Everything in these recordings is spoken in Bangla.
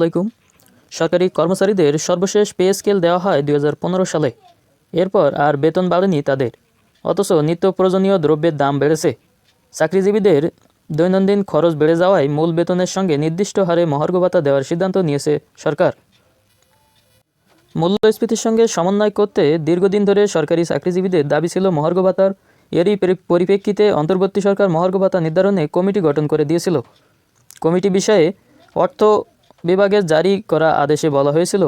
আলাইকুম। সরকারি কর্মচারীদের সর্বশেষ পে স্কেল দেওয়া হয় দুই হাজার পনেরো সালে। এরপর আর বেতন বাড়েনি তাদের। অথচ নিত্য প্রয়োজনীয় দ্রব্যের দাম বেড়েছে। চাকরিজীবীদের দৈনন্দিন খরচ বেড়ে যাওয়ায় মূল বেতনের সঙ্গে নির্দিষ্ট হারে মহার্ঘ ভাতা দেওয়ার সিদ্ধান্ত নিয়েছে সরকার। মূল্যস্ফীতির সঙ্গে সমন্বয় করতে দীর্ঘদিন ধরে সরকারি চাকরিজীবীদের দাবি ছিল মহার্ঘ ভাতার এরই পরিপ্রেক্ষিতে অন্তর্বর্তী সরকার মহার্ঘ ভাতা নির্ধারণে কমিটি গঠন করে দিয়েছিল। কমিটি বিষয়ে অর্থ বিভাগের জারি করা আদেশে বলা হয়েছিল,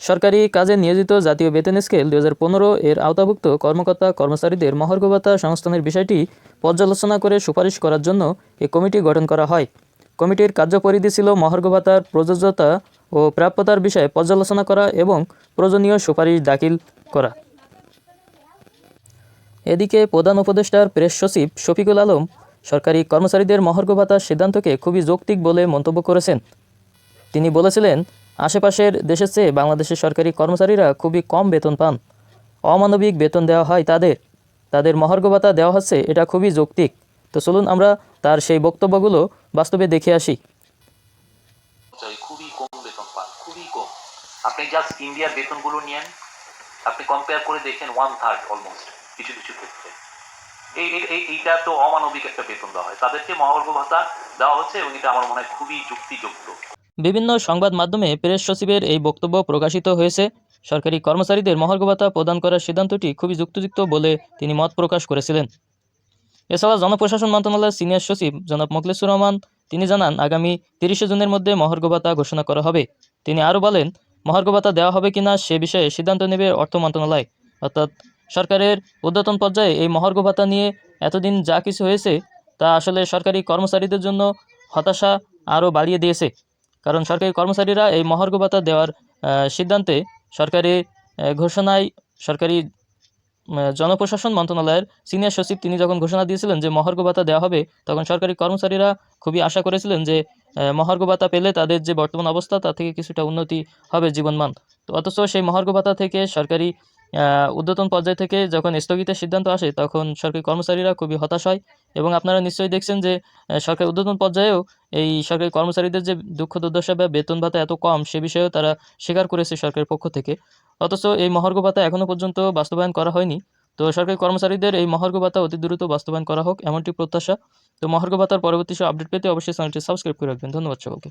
সরকারি কাজে নিয়োজিত জাতীয় বেতন স্কেল দু হাজার পনেরো এর আওতাভুক্ত কর্মকর্তা কর্মচারীদের মহার্ঘ ভাতা সংস্থানের বিষয়টি পর্যালোচনা করে সুপারিশ করার জন্য এ কমিটি গঠন করা হয়। কমিটির কার্যপরিধি ছিল মহার্ঘ ভাতার প্রযোজ্যতা ও প্রাপ্যতার বিষয়ে পর্যালোচনা করা এবং প্রয়োজনীয় সুপারিশ দাখিল করা। এদিকে প্রধান উপদেষ্টার প্রেস সচিব শফিকুল আলম সরকারি কর্মচারীদের মহার্ঘ ভাতার সিদ্ধান্তকে খুবই যৌক্তিক বলে মন্তব্য করেছেন। তিনি বলেছিলেন, আশেপাশের দেশের চেয়ে বাংলাদেশের সরকারি কর্মচারীরা খুবই কম বেতন পান। অমানবিক বেতন দেওয়া হয় তাদের। তাদের মহার্ঘ ভাতা দেওয়া হচ্ছে, এটা খুবই যৌক্তিক। তো চলুন আমরা তার সেই বক্তব্যগুলো বাস্তবে দেখে আসি। খুবই কম বেতন পান, খুবই কম। আপনি জাস্ট ইন্ডিয়ার বেতনগুলো আপনি কম্পেয়ার করে দেখেন ওয়ান থার্ড অলমোস্ট কিছু কিছু ক্ষেত্রে। এই এইটা তো অমানবিক একটা বেতন দেওয়া হয়। তাদেরকে মহার্ঘ ভাতা দেওয়া হচ্ছে এবং এটা আমার মনে হয় খুবই যুক্তিযুক্ত। বিভিন্ন সংবাদ মাধ্যমে প্রেস সচিবের এই বক্তব্য প্রকাশিত হয়েছে। সরকারি কর্মচারীদের মহার্ঘ ভাতা প্রদান করার সিদ্ধান্তটি খুবই যুক্তিযুক্ত বলে তিনি মত প্রকাশ করেছিলেন। এছাড়া জনপ্রশাসন মন্ত্রণালয়ের সিনিয়র সচিব জনাব মোখলেসুর রহমান, তিনি জানান, আগামী তিরিশে জুনের মধ্যে মহার্ঘ ভাতা ঘোষণা করা হবে। তিনি আরও বলেন মহার্ঘ ভাতা দেওয়া হবে কিনা সে বিষয়ে সিদ্ধান্ত নেবে অর্থ মন্ত্রণালয়। অর্থাৎ সরকারের ঊর্ধ্বতন পর্যায়ে এই মহার্ঘ ভাতা নিয়ে এতদিন যা কিছু হয়েছে তা আসলে সরকারি কর্মচারীদের জন্য হতাশা আরও বাড়িয়ে দিয়েছে। কারণ সরকারি কর্মচারীরা এই মহার্ঘ ভাতা দেওয়ার সিদ্ধান্তে সরকারি ঘোষণায় সরকারি জনপ্রশাসন মন্ত্রণালয়ের সিনিয়র সচিব তিনি যখন ঘোষণা দিয়েছিলেন যে মহার্ঘ ভাতা দেওয়া হবে, তখন সরকারি কর্মচারীরা খুবই আশা করেছিলেন যে মহার্ঘ ভাতা পেলে তাদের যে বর্তমান অবস্থা তা থেকে কিছুটা উন্নতি হবে জীবনমান। তো অথচ সেই মহার্ঘ ভাতা থেকে সরকারি ঊর্ধ্বতন পর্যায় থেকে যখন স্থগিতের সিদ্ধান্ত আসে, তখন সরকারি কর্মচারীরা খুবই হতাশ হয়। এবং আপনারা নিশ্চয়ই দেখছেন যে সরকার ঊর্ধ্বতন পর্যায়েও এই সরকারি কর্মচারীদের যে দুঃখ দুর্দশা বা বেতন ভাতা এত কম, সে বিষয়েও তারা স্বীকার করেছে সরকারের পক্ষ থেকে। অথচ এই মহার্ঘ ভাতা এখনও পর্যন্ত বাস্তবায়ন করা হয়নি। তো সরকারি কর্মচারীদের এই মহার্ঘ ভাতা অতি দ্রুত বাস্তবায়ন করা হোক, এমনটি প্রত্যাশা। তো মহর্গ ভাতার পরবর্তী সব আপডেট পেতে অবশ্যই চ্যানেলটি সাবস্ক্রাইব করে রাখবেন। ধন্যবাদ সকলকে।